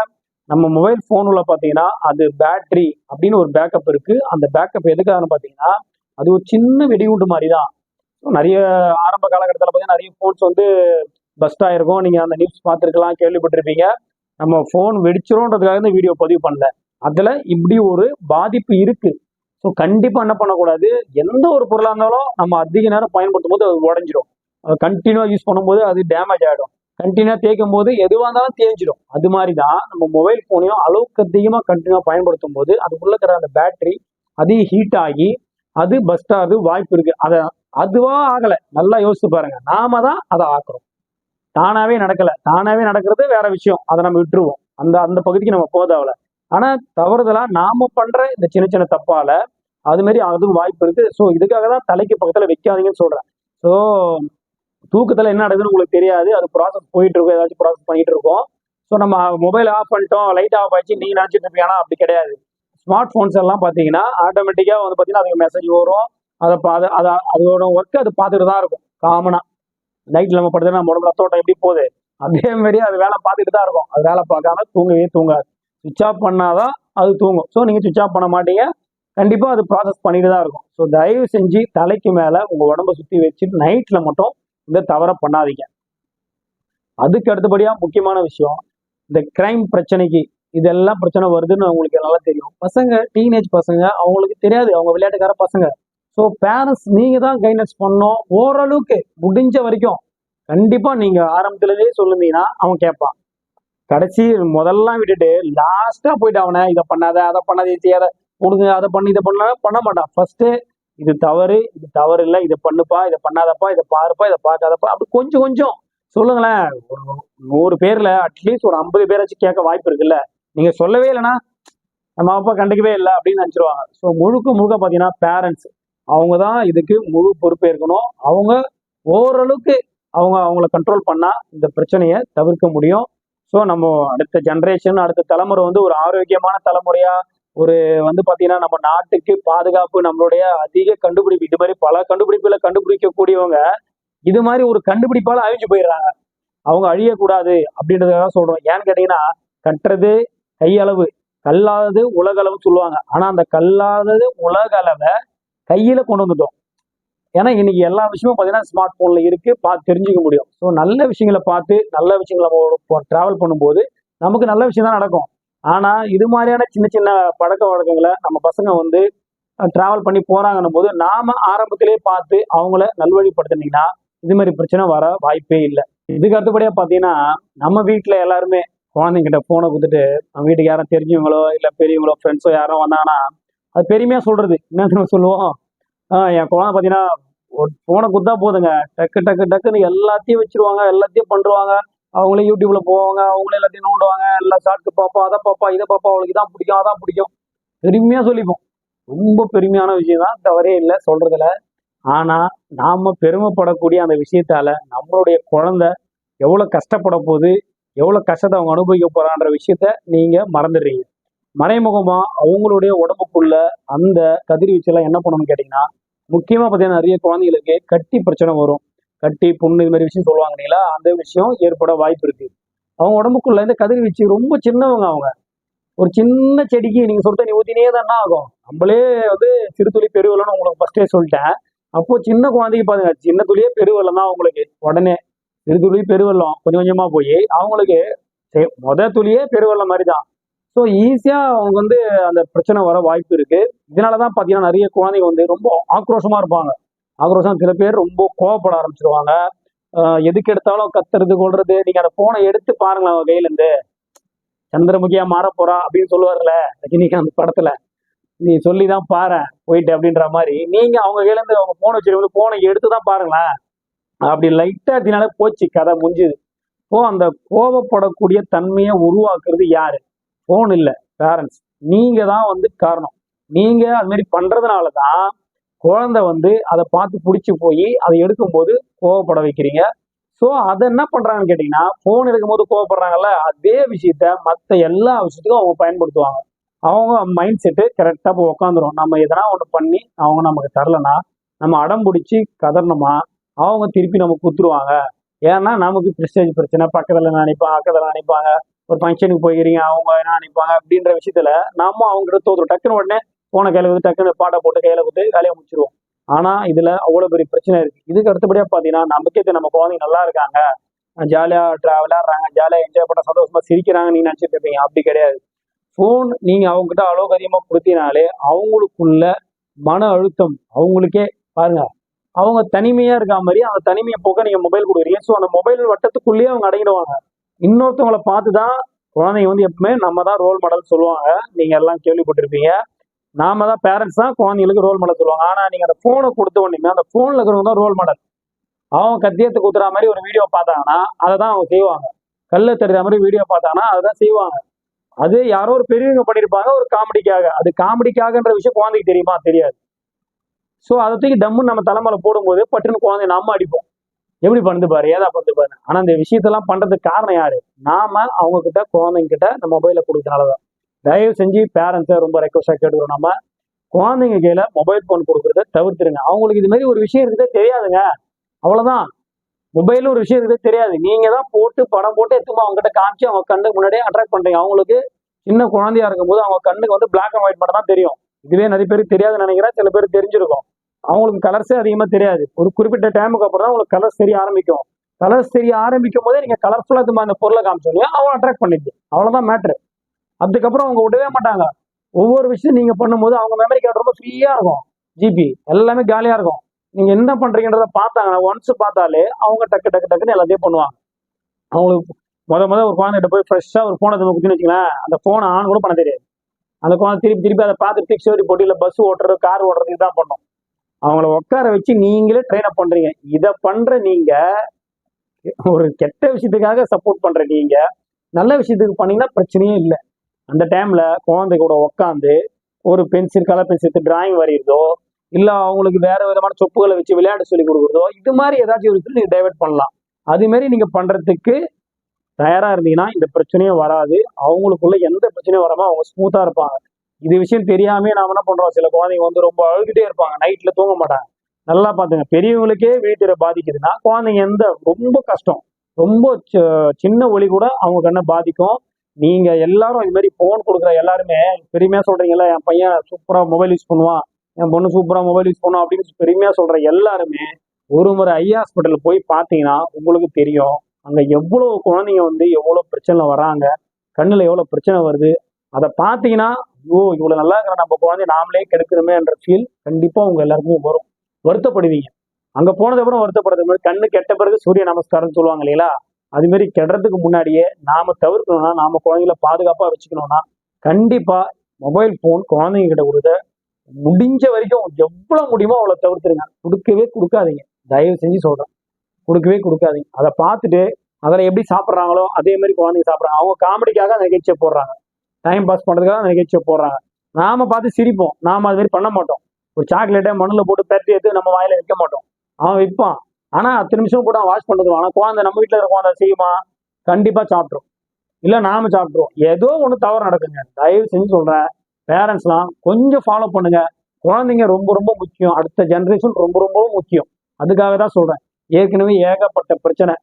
A: நம்ம மொபைல் ஃபோனுல பார்த்தீங்கன்னா அது பேட்ரி அப்படின்னு ஒரு பேக்கப் இருக்கு. அந்த பேக்கப் எதுக்காகன்னு பார்த்தீங்கன்னா அது ஒரு சின்ன வெடிகுண்டு மாதிரி தான் நிறைய ஆரம்ப காலகட்டத்தில் பார்த்தீங்கன்னா நிறைய ஃபோன்ஸ் வந்து பஸ்ட் ஆயிருக்கும். நீங்கள் அந்த நியூஸ் பார்த்துருக்கலாம் கேள்விப்பட்டிருப்பீங்க. நம்ம ஃபோன் வெடிச்சிரோன்றதுக்காக இந்த வீடியோ பதிவு பண்ணல. அதில் இப்படி ஒரு பாதிப்பு இருக்கு. ஸோ கண்டிப்பாக என்ன பண்ணக்கூடாது? எந்த ஒரு பொருளாக இருந்தாலும் நம்ம அதிக நேரம் பயன்படுத்தும் போது அது உடஞ்சிரும். கண்டினியூவா யூஸ் பண்ணும்போது அது டேமேஜ் ஆகிடும் கண்டினியூவா தேய்க்கும் போது எதுவாக இருந்தாலும் தேஞ்சிடும். அது மாதிரி தான் நம்ம மொபைல் ஃபோனையும் அளவுக்கு அதிகமாக கண்டினியூவா பயன்படுத்தும் போது அதுக்குள்ளே இருக்கிற அந்த பேட்டரி அதிக ஹீட் ஆகி அது பஸ்ட் ஆகுது வாய்ப்பு இருக்கு. அதை அதுவா ஆகலை. நல்லா யோசிச்சு பாருங்க. நாம தான் அதை ஆக்குறோம். தானாகவே நடக்கலை. தானாகவே நடக்கிறது வேற விஷயம். அதை நம்ம விட்டுருவோம். அந்த அந்த பகுதிக்கு நம்ம போதாவில் ஆனால் தவறுதலாக நாம பண்ணுற இந்த சின்ன சின்ன தப்பால் அதுமாரி அதுவும் வாய்ப்பு இருக்குது ஸோ இதுக்காக தான் தலைக்கு பக்கத்தில் வைக்காதீங்கன்னு சொல்கிறேன் ஸோ தூக்கத்துல என்ன நடக்குதுன்னு உங்களுக்கு தெரியாது. அது ப்ராசஸ் போயிட்டு இருக்கும் ஏதாச்சும் ப்ராசஸ் பண்ணிட்டு இருக்கோம் ஸோ நம்ம மொபைல் ஆஃப் பண்ணிட்டோம். லைட் ஆஃப் ஆச்சு நீங்க நினைச்சிட்டு இருப்பீங்கன்னா அப்படி கிடையாது. ஸ்மார்ட் ஃபோன்ஸ் எல்லாம் பார்த்தீங்கன்னா ஆட்டோமேட்டிக்காக வந்து பார்த்தீங்கன்னா அதுக்கு மெசேஜ் வரும். அதை பா அதை அதை அதோட ஒர்க் அது பார்த்துட்டு தான் இருக்கும். காமனாக நைட்டில் நம்ம படுத்து நம்ம உடம்புல தோட்டம் எப்படி போகுது? அதே மாதிரி அது வேலை பார்த்துட்டு தான் இருக்கும். அது வேலை பார்க்காம தூங்கவே தூங்காது. சுவிச் ஆஃப் பண்ணாதான் அது தூங்கும். ஸோ நீங்கள் சுவிச் ஆஃப் பண்ண மாட்டீங்க. கண்டிப்பாக அது ப்ராசஸ் பண்ணிட்டு தான் இருக்கும். ஸோ தயவு செஞ்சு தலைக்கு மேலே உங்கள் உடம்ப சுற்றி வச்சுட்டு நைட்டில் மட்டும் இந்த தவறை பண்ணாதீங்க. அதுக்கு அடுத்தபடியாக முக்கியமான விஷயம் இந்த கிரைம் பிரச்சனைக்கு இதெல்லாம் பிரச்சனை வருதுன்னு உங்களுக்கு நல்லா தெரியும். பசங்க டீனேஜ் பசங்க அவங்களுக்கு தெரியாது. அவங்க விளையாட்டுக்கார பசங்க. ஸோ பேரண்ட்ஸ் நீங்க தான் கைடன்ஸ் பண்ணோம் ஓரளவுக்கு முடிஞ்ச வரைக்கும் கண்டிப்பா நீங்க ஆரம்பத்துலேயே சொல்லுந்தீங்கன்னா அவன் கேட்பான். கடைசி முதல்லாம் விட்டுட்டு லாஸ்டா போயிட்டு அவனை இதை பண்ணாத அதை பண்ணாத இது செய்யாத உனக்கு அதை பண்ணி இதை பண்ண பண்ண மாட்டான். ஃபர்ஸ்ட்டு இது தவறு இது தவறு இல்லை இதை பண்ணுப்பா இதை பண்ணாதப்பா இதை பாருப்பா இதை பார்க்காதப்பா. அப்படி கொஞ்சம் கொஞ்சம். சொல்லுங்களேன். ஒரு நூறு பேர்ல அட்லீஸ்ட் ஒரு ஐம்பது பேராச்சும் கேட்க வாய்ப்பு இருக்குல்ல. நீங்க சொல்லவே இல்லைன்னா நம்ம அப்பா கண்டுக்கவே இல்லை அப்படின்னு நினச்சிருவாங்க. ஸோ முழுக்க முழுக்க பார்த்தீங்கன்னா பேரண்ட்ஸ் அவங்க தான் இதுக்கு முழு பொறுப்பு இருக்கணும். அவங்க ஓரளவுக்கு அவங்க அவங்கள கண்ட்ரோல் பண்ணால் இந்த பிரச்சனையை தவிர்க்க முடியும். ஸோ நம்ம அடுத்த ஜென்ரேஷன் அடுத்த தலைமுறை வந்து ஒரு ஆரோக்கியமான தலைமுறையா ஒரு வந்து பார்த்தீங்கன்னா நம்ம நாட்டுக்கு பாதுகாப்பு நம்மளுடைய அதிக கண்டுபிடிப்பு இது மாதிரி பல கண்டுபிடிப்புகளை கண்டுபிடிக்கக்கூடியவங்க இது மாதிரி ஒரு கண்டுபிடிப்பால அழிஞ்சு போயிடுறாங்க. அவங்க அழியக்கூடாது அப்படின்றதுக்காக சொல்றோம். ஏன்னு கேட்டீங்கன்னா கட்டுறது கையளவு கல்லாதது உலகளவு சொல்லுவாங்க. ஆனா அந்த கல்லாதது உலகளவை கையில கொண்டு வந்துட்டோம். ஏன்னா இன்னைக்கு எல்லா விஷயமும் பார்த்தீங்கன்னா ஸ்மார்ட் போன்ல இருக்கு. பார்த்து தெரிஞ்சுக்க முடியும். ஸோ நல்ல விஷயங்களை பார்த்து நல்ல விஷயங்களை டிராவல் பண்ணும்போது நமக்கு நல்ல விஷயம் தான் நடக்கும். ஆனா இது மாதிரியான சின்ன சின்ன பழக்க வழக்கங்களை நம்ம பசங்க வந்து டிராவல் பண்ணி போறாங்கன்னும் போது நாம ஆரம்பத்திலே பார்த்து அவங்கள நல்வழிப்படுத்தினீங்கன்னா இது மாதிரி பிரச்சனை வர வாய்ப்பே இல்லை. இதுக்கு அடுத்தபடியா பார்த்தீங்கன்னா நம்ம வீட்டில் எல்லாருமே குழந்தைங்கிட்ட ஃபோனை கொடுத்துட்டு நம்ம வீட்டுக்கு யாரும் தெரிஞ்சவங்களோ இல்லை பெரியவங்களோ ஃப்ரெண்ட்ஸோ யாரோ வந்தாங்கன்னா அது பெருமையா சொல்றது. என்ன சொல்லுவோம். ஆஹ் என் குழந்தை பார்த்தீங்கன்னா ஃபோனை கொடுத்தா போதுங்க. டக்கு டக்கு டக்குன்னு எல்லாத்தையும் வச்சிருவாங்க எல்லாத்தையும் பண்ணுவாங்க அவங்களே யூடியூப்ல போவாங்க அவங்களே எல்லாத்தையும் நோண்டுவாங்க. எல்லாம் ஷார்ட்க்கு பார்ப்போம் அதை பார்ப்பா இதை பார்ப்பா அவளுக்கு இதான் பிடிக்கும் அதான் பிடிக்கும். பெருமையா சொல்லிப்போம். ரொம்ப பெருமையான விஷயம் தான் தவறே இல்லை சொல்றதுல. ஆனா நாம பெருமைப்படக்கூடிய அந்த விஷயத்தால நம்மளுடைய குழந்தை எவ்வளவு கஷ்டப்பட போகுது எவ்வளவு கஷ்டத்தை அவங்க அனுபவிக்க போறான்ற விஷயத்த நீங்க மறந்துடுறீங்க. மறைமுகமா அவங்களுடைய உடம்புக்குள்ள அந்த கதிர்வீச்செல்லாம் என்ன பண்ணணும்னு கேட்டீங்கன்னா முக்கியமா பார்த்தீங்கன்னா நிறைய குழந்தைகளுக்கு கட்டி பிரச்சனை வரும். கட்டி புண்ணு இது மாதிரி விஷயம் சொல்லுவாங்க இல்லைங்களா? அந்த விஷயம் ஏற்பட வாய்ப்பு இருக்கு. அவங்க உடம்புக்குள்ள இந்த கதிர்வீச்சு ரொம்ப சின்னவங்க அவங்க. ஒரு சின்ன செடிக்கு நீங்க சொல்ற நீ ஊத்தினே தான் என்ன ஆகும்? நம்மளே வந்து சிறு துளி பெருவெள்ளம்னு உங்களுக்கு ஃபர்ஸ்டே சொல்லிட்டேன். அப்போ சின்ன குழந்தைக்கு பாருங்க சின்ன துளியே பெருவெள்ளம் தான் அவங்களுக்கு. உடனே சிறு துளி பெருவெள்ளம் கொஞ்சம் கொஞ்சமா போய் அவங்களுக்கு சரி, முத துளியே பெருவெள்ளம் மாதிரி தான். ஸோ ஈஸியா அவங்க வந்து அந்த பிரச்சனை வர வாய்ப்பு இருக்கு. இதனாலதான் பாத்தீங்கன்னா நிறைய குழந்தைங்க வந்து ரொம்ப ஆக்ரோஷமா இருப்பாங்க. ஆக்ரோஷம் சில பேர் ரொம்ப கோவப்பட ஆரம்பிச்சிருவாங்க. எதுக்கு எடுத்தாலும் கத்துறது கொள்றது நீங்க அந்த போனை எடுத்து பாருங்களேன் அவங்க கையில இருந்து சந்திரமுகியா மாற போறா அப்படின்னு சொல்லுவார்ல ரஜினிகாந்த் படத்துல. நீ சொல்லி தான் பாரு போயிட்டு அப்படின்ற மாதிரி. நீங்க அவங்க கையில இருந்து அவங்க போன் வச்சிருக்கும் போனை எடுத்து தான் பாருங்களேன். அப்படி லைட்டா எடுத்தினாலே போச்சு கதை முடிஞ்சுது. இப்போ அந்த கோபப்படக்கூடிய தன்மையை உருவாக்குறது யாரு? போன் இல்ல பேரண்ட்ஸ் நீங்க தான் வந்து காரணம். நீங்க அது மாதிரி பண்றதுனால தான் குழந்தை வந்து அதை பார்த்து பிடிச்சி போய் அதை எடுக்கும்போது கோவப்பட வைக்கிறீங்க. ஸோ அதை என்ன பண்றாங்கன்னு கேட்டிங்கன்னா ஃபோன் எடுக்கும்போது கோவப்படுறாங்கல்ல அதே விஷயத்த மற்ற எல்லா விஷயத்துக்கும் அவங்க பயன்படுத்துவாங்க. அவங்க மைண்ட் செட்டு கரெக்டாக போய் உட்காந்துரும் நம்ம எதனா ஒன்று பண்ணி அவங்க நமக்கு தரலனா நம்ம அடம் பிடிச்சி கதறணுமா? அவங்க திருப்பி நமக்கு குத்துருவாங்க. ஏன்னா நமக்கு பிரஸ்டேஜ் பிரச்சனை. பக்கத்தில் நினைப்பாங்க அக்கத்தில் நினைப்பாங்க. ஒரு ஃபங்க்ஷனுக்கு போயிருக்கீங்க அவங்க என்ன நினைப்பாங்க அப்படின்ற விஷயத்துல நாம அவங்ககிட்ட தோத்துரும். டக்குன்னு உடனே போன கையில வந்து டக்குன்னு பாட்டை போட்டு கையில கொடுத்து வேலையை முடிச்சிருவோம். ஆனா இதுல அவ்வளவு பெரிய பிரச்சனை இருக்கு. இதுக்கு அடுத்தபடியா பாத்தீங்கன்னா நமக்கே நம்ம குழந்தைங்க நல்லா இருக்காங்க. ஜாலியா விளையாடுறாங்க ஜாலியா என்ஜாய் பண்ண சந்தோஷமா சிரிக்கிறாங்க நீங்க நினைச்சிட்டு இருப்பீங்க. அப்படி கிடையாது. ஃபோன் நீங்க அவங்க கிட்ட அளவுக்கு அதிகமா கொடுத்தினாலே அவங்களுக்குள்ள மன அழுத்தம் அவங்களுக்கே பாருங்க அவங்க தனிமையா இருக்கா மாதிரி அந்த தனிமையை போக நீங்க மொபைல் கொடுக்குறீங்க. ஸோ அந்த மொபைல் வட்டத்துக்குள்ளேயே அவங்க அடங்கிடுவாங்க. இன்னொருத்தவங்களை பார்த்து தான் குழந்தைங்க வந்து எப்பவுமே நம்ம தான் ரோல் மாடல் சொல்லுவாங்க. நீங்க எல்லாம் கேள்விப்பட்டிருப்பீங்க. நாம தான் பேரண்ட்ஸ் தான் குழந்தைங்களுக்கு ரோல் மாடல் சொல்லுவாங்க ஆனா நீங்க அந்த போனை கொடுத்த உடனே அந்த போன்ல இருக்கிறவங்க தான் ரோல் மாடல் அவங்க கத்தியத்தை குத்துற மாதிரி ஒரு வீடியோ பார்த்தாங்கன்னா அதை தான் அவங்க செய்வாங்க. கல்ல தடுற மாதிரி வீடியோ பார்த்தாங்கன்னா அதை தான் செய்வாங்க. அது யாரோ ஒரு பெரியவங்க பண்ணியிருப்பாங்க ஒரு காமெடிக்காக. அது காமெடிக்காகன்ற விஷயம் குழந்தைக்கு தெரியுமா? தெரியாது. ஸோ அதை தூக்கி டம்முன்னு நம்ம தலைமையில போடும்போது பட்டுன்னு குழந்தை நம்ம அடிப்போம். எப்படி பண்ணுது பாரு? ஏதா பண்ணுது பாரு? ஆனா இந்த விஷயத்தெல்லாம் பண்றதுக்கு காரணம் யாரு? நாம அவங்க கிட்ட குழந்தைங்க கிட்ட இந்த மொபைலை கொடுக்கறனாலதான். தயவு செஞ்சு பேரண்ட்ஸை ரொம்ப ரெக்வஸ்டாக கேட்டுக்கிறோம் நம்ம குழந்தைங்க கையில் மொபைல் ஃபோன் கொடுக்குறத தவிர்த்துருங்க. அவங்களுக்கு இது மாதிரி ஒரு விஷயம் இருக்குதே தெரியாதுங்க. அவ்வளோதான் மொபைலில் ஒரு விஷயம் இருக்குதே தெரியாது. நீங்கள் தான் போட்டு படம் போட்டு எடுத்துமா அவங்ககிட்ட காமிச்சு அவங்க கண்ணுக்கு முன்னாடியே அட்ராக்ட் பண்ணுறீங்க அவங்களுக்கு சின்ன குழந்தையா இருக்கும்போது அவங்க கண்ணுக்கு வந்து பிளாக் அண்ட் ஒயிட் மட்டும் தான் தெரியும். இதுவே நிறைய பேருக்கு தெரியாதுன்னு நினைக்கிறேன். சில பேர் தெரிஞ்சிருக்கும். அவங்களுக்கு கலர்ஸே அதிகமாக தெரியாது. ஒரு குறிப்பிட்ட டைமுக்கு அப்புறம் தான் உங்களுக்கு கலர்ஸ் தெரிய ஆரம்பிக்கும். கலர்ஸ் தெரிய ஆரம்பிக்கும் போதே நீங்கள் கலர்ஃபுல்லாக அந்த பொருளை காமிச்சோங்க அவன் அட்ராக்ட் பண்ணிடுது அவ்வளோதான் மேட்ரு அதுக்கப்புறம் அவங்க விடவே மாட்டாங்க. ஒவ்வொரு விஷயம் நீங்க பண்ணும்போது அவங்க மெமரி கார்டு ரொம்ப ஃப்ரீயா இருக்கும். ஜிபி எல்லாமே காலியா இருக்கும். நீங்க என்ன பண்றீங்கன்றத பார்த்தாங்கன்னா ஒன்ஸ் பார்த்தாலே அவங்க டக்கு டக்கு டக்குன்னு எல்லாத்தையும் பண்ணுவாங்க. அவங்களுக்கு முத முத ஒரு குழந்தைகிட்ட போய் ஃப்ரெஷ்ஷாக ஒரு ஃபோனை தந்து குத்தின்னு வச்சுங்களேன் அந்த ஃபோனை ஆன் கூட பண்ண தெரியாது. அந்த குழந்தை திருப்பி திருப்பி அதை பார்த்து பிக்ஸ் ஓடி இல்லை பஸ் ஓட்டுறது கார் ஓட்டுறது இதுதான் பண்ணும். அவங்கள உட்கார வச்சு நீங்களே ட்ரெயின் அப் பண்றீங்க. இதை பண்ற நீங்க ஒரு கெட்ட விஷயத்துக்காக சப்போர்ட் பண்ற நீங்க நல்ல விஷயத்துக்கு பண்ணீங்கன்னா பிரச்சனையே இல்லை. அந்த டைம்ல குழந்தை கூட உட்காந்து ஒரு பென்சில் கலர் பென்சில் டிராயிங் வரைகிறதோ இல்லை அவங்களுக்கு வேற விதமான சொப்புகளை வச்சு விளையாட சொல்லி கொடுக்குறதோ இது மாதிரி ஏதாச்சும் ஒரு விஷயத்துல நீங்க பண்ணலாம். அதுமாரி நீங்கள் பண்ணுறதுக்கு தயாராக இருந்தீங்கன்னா இந்த பிரச்சனையும் வராது. அவங்களுக்குள்ள எந்த பிரச்சனையும் வராமல் அவங்க ஸ்மூத்தாக இருப்பாங்க. இது விஷயம் தெரியாமே நாம என்ன பண்ணுறோம் சில குழந்தைங்க வந்து ரொம்ப அழுகிட்டே இருப்பாங்க. நைட்டில் தூங்க மாட்டாங்க. நல்லா பார்த்துங்க பெரியவங்களுக்கே வீட்டில் பாதிக்குதுன்னா குழந்தைங்க எந்த ரொம்ப கஷ்டம். ரொம்ப சின்ன ஒளி கூட அவங்க கண்ணை பாதிக்கும். நீங்க எல்லாரும் இது மாதிரி போன் கொடுக்குற எல்லாருமே பெருமையா சொல்றீங்களா என் பையன் சூப்பரா மொபைல் யூஸ் பண்ணுவான் என் பொண்ணு சூப்பரா மொபைல் யூஸ் பண்ணுவான் அப்படின்னு பெருமையா சொல்ற எல்லாருமே ஒரு முறை ஐ ஹாஸ்பிட்டல் போய் பார்த்தீங்கன்னா உங்களுக்கு தெரியும் அங்க எவ்வளவு குழந்தைங்க வந்து எவ்வளவு பிரச்சனை வராங்க கண்ணுல எவ்வளவு பிரச்சனை வருது அதை பார்த்தீங்கன்னா ஐயோ இவ்வளவு நல்லா இருக்கிற நம்ம குழந்தைய நாமளே கெடுக்கணுமே என்ற ஃபீல் கண்டிப்பா உங்க எல்லாருக்குமே வரும் வருத்தப்படுவீங்க. அங்க போனதுக்கப்புறம் வருத்தப்படுறது மாதிரி கண்ணு கெட்ட பிறகு சூரிய நமஸ்காரம்னு சொல்லுவாங்க இல்லைங்களா? அது மாதிரி கெடுறதுக்கு முன்னாடியே நாம தவிர்க்கணும்னா நாம குழந்தைகளை பாதுகாப்பா வச்சுக்கணும்னா கண்டிப்பா மொபைல் போன் குழந்தைங்க கிட்ட கொடுத்த முடிஞ்ச வரைக்கும் எவ்வளவு முடியுமோ அவ்வளவு தவிர்த்துருங்க. கொடுக்கவே கொடுக்காதீங்க. தயவு செஞ்சு சொல்றேன். கொடுக்கவே கொடுக்காதீங்க. அதை பார்த்துட்டு அதில் எப்படி சாப்பிட்றாங்களோ அதே மாதிரி குழந்தைங்க சாப்பிட்றாங்க. அவங்க காமெடிக்காக அந்த நிகழ்ச்சியை போடுறாங்க. டைம் பாஸ் பண்ணுறதுக்காக அந்த நிகழ்ச்சியை போடுறாங்க. நாம பார்த்து சிரிப்போம். நாம அது மாதிரி பண்ண மாட்டோம். ஒரு சாக்லேட்டை மண்ணில் போட்டு தட்டி எடுத்து நம்ம வாயில வைக்க மாட்டோம். அவன் விற்பான் ஆனால் அத்தனை நிமிஷம் கூட வாஷ் பண்ணுறது ஆனால் குழந்தை நம்ம வீட்டில் இருக்க குழந்தை செய்யுமா? கண்டிப்பாக சாப்பிட்ரும் இல்லை நாம சாப்பிட்ருவோம் ஏதோ ஒன்று தவறு நடக்குங்க. தயவு செஞ்சு சொல்கிறேன் பேரண்ட்ஸ்லாம் கொஞ்சம் ஃபாலோ பண்ணுங்க. குழந்தைங்க ரொம்ப ரொம்ப முக்கியம். அடுத்த ஜென்ரேஷன் ரொம்ப ரொம்ப முக்கியம். அதுக்காக தான் சொல்கிறேன் ஏற்கனவே ஏகப்பட்ட பிரச்சனை.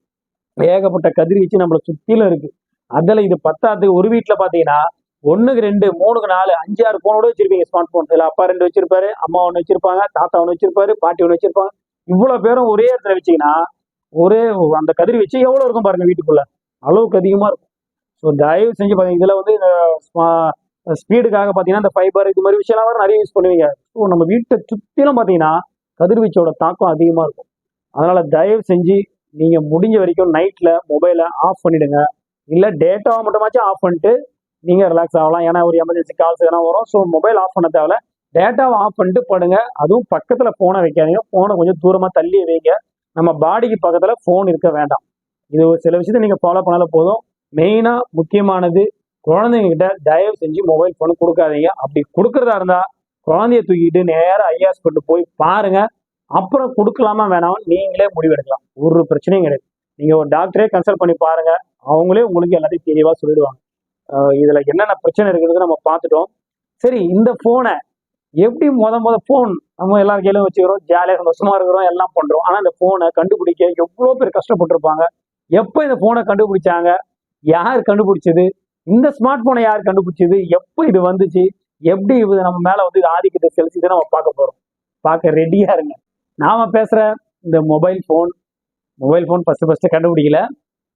A: ஏகப்பட்ட கதிர்வீச்சு நம்மளை சுற்றிலும் இருக்குது அதில் இது பத்தாத்துக்கு ஒரு வீட்டில் பார்த்தீங்கன்னா ஒன்றுக்கு ரெண்டு மூணுக்கு நாலு அஞ்சு ஆறு ஃபோனோட வச்சிருப்பீங்க ஸ்மார்ட் ஃபோன் இல்லை அப்பா ரெண்டு வச்சிருப்பாரு அம்மா ஒன்று வச்சிருப்பாங்க தாத்தா ஒன்று வச்சிருப்பாரு பாட்டி ஒன்று வச்சிருப்பாங்க. இவ்வளவு பேரும் ஒரே இடத்துல வச்சீங்கன்னா ஒரே அந்த கதிர்வீச்சு எவ்வளவு இருக்கும் பாருங்க வீட்டுக்குள்ள? அளவுக்கு அதிகமா இருக்கும். ஸோ தயவு செஞ்சு பாத்தீங்க இதுல வந்து ஸ்பீடுக்காக பாத்தீங்கன்னா இந்த ஃபைபர் இது மாதிரி விஷயம்லாம் நிறைய யூஸ் பண்ணுவீங்க. ஸோ நம்ம வீட்டை சுத்திலும் பாத்தீங்கன்னா கதிர்வீச்சோட தாக்கம் அதிகமா இருக்கும். அதனால தயவு செஞ்சு நீங்க முடிஞ்ச வரைக்கும் நைட்ல மொபைலை ஆஃப் பண்ணிடுங்க. இல்ல டேட்டாவை மட்டுமாச்சும் ஆஃப் பண்ணிட்டு நீங்க ரிலாக்ஸ் ஆகலாம். ஏன்னா ஒரு எமர்ஜென்சி கால்ஸ் எதனா வரும். ஸோ மொபைல் ஆஃப் பண்ண தேவையில்ல. டேட்டாவை ஆஃப் பண்ணிட்டு படுங்க. அதுவும் பக்கத்துல போனை வைக்காதீங்க. போனை கொஞ்சம் தூரமா தள்ளி வைங்க. நம்ம பாடிக்கு பக்கத்துல ஃபோன் இருக்க வேண்டாம். இது ஒரு சில விஷயத்தை நீங்க ஃபாலோ பண்ணால போதும். மெயினா முக்கியமானது குழந்தைங்க கிட்ட தயவு செஞ்சு மொபைல் ஃபோன் கொடுக்காதீங்க. அப்படி கொடுக்கறதா இருந்தா குழந்தைய தூக்கிட்டு நேராக ஐயாஸ் கொண்டு போய் பாருங்க. அப்புறம் கொடுக்கலாமா வேணாம் நீங்களே முடிவெடுக்கலாம். ஒரு பிரச்சனையும் கிடையாது. நீங்க ஒரு டாக்டரே கன்சல்ட் பண்ணி பாருங்க. அவங்களே உங்களுக்கு எல்லாத்தையும் தெளிவா சொல்லிடுவாங்க. இதில் இதுல என்னென்ன பிரச்சனை இருக்குதுன்னு நம்ம பார்த்துட்டோம். சரி இந்த போனை எப்படி முத முத போன் நம்ம எல்லார் கையிலும் வச்சுக்கிறோம் ஜாலியாக சந்தோஷமா இருக்கிறோம் எல்லாம் பண்றோம். ஆனா இந்த போனை கண்டுபிடிக்க எவ்வளோ பேர் கஷ்டப்பட்டிருப்பாங்க. எப்போ இந்த போனை கண்டுபிடிச்சாங்க? யார் கண்டுபிடிச்சது? இந்த ஸ்மார்ட் போனை யார் கண்டுபிடிச்சது? எப்போ இது வந்துச்சு? எப்படி இது நம்ம மேல வந்து இது ஆதிக்கத்தை செலுத்திட்டு நம்ம பார்க்க போறோம். பார்க்க ரெடியா இருங்க. நாம பேசுற இந்த mobile phone mobile phone first first கண்டுபிடிக்கல.